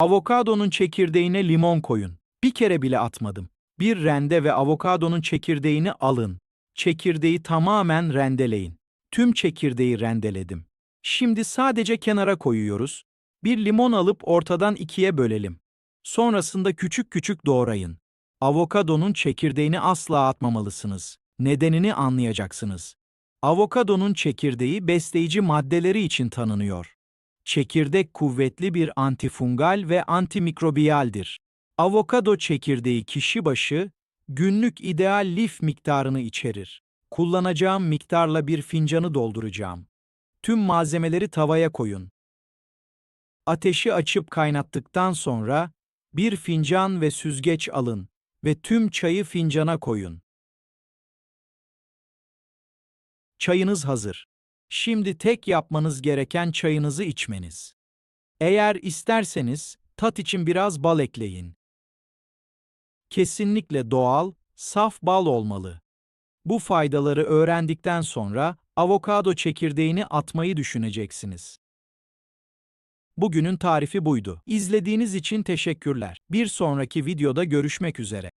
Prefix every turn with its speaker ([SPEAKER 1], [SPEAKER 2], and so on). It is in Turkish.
[SPEAKER 1] Avokadonun çekirdeğine limon koyun. Bir kere bile atmadım. Bir rende ve avokadonun çekirdeğini alın. Çekirdeği tamamen rendeleyin. Tüm çekirdeği rendeledim. Şimdi sadece kenara koyuyoruz. Bir limon alıp ortadan ikiye bölelim. Sonrasında küçük küçük doğrayın. Avokadonun çekirdeğini asla atmamalısınız. Nedenini anlayacaksınız. Avokadonun çekirdeği besleyici maddeleri için tanınıyor. Çekirdek kuvvetli bir antifungal ve antimikrobiyaldir. Avokado çekirdeği kişi başı günlük ideal lif miktarını içerir. Kullanacağım miktarla bir fincanı dolduracağım. Tüm malzemeleri tavaya koyun. Ateşi açıp kaynattıktan sonra bir fincan ve süzgeç alın ve tüm çayı fincana koyun. Çayınız hazır. Şimdi tek yapmanız gereken çayınızı içmeniz. Eğer isterseniz tat için biraz bal ekleyin. Kesinlikle doğal, saf bal olmalı. Bu faydaları öğrendikten sonra avokado çekirdeğini atmayı düşüneceksiniz. Bugünün tarifi buydu. İzlediğiniz için teşekkürler. Bir sonraki videoda görüşmek üzere.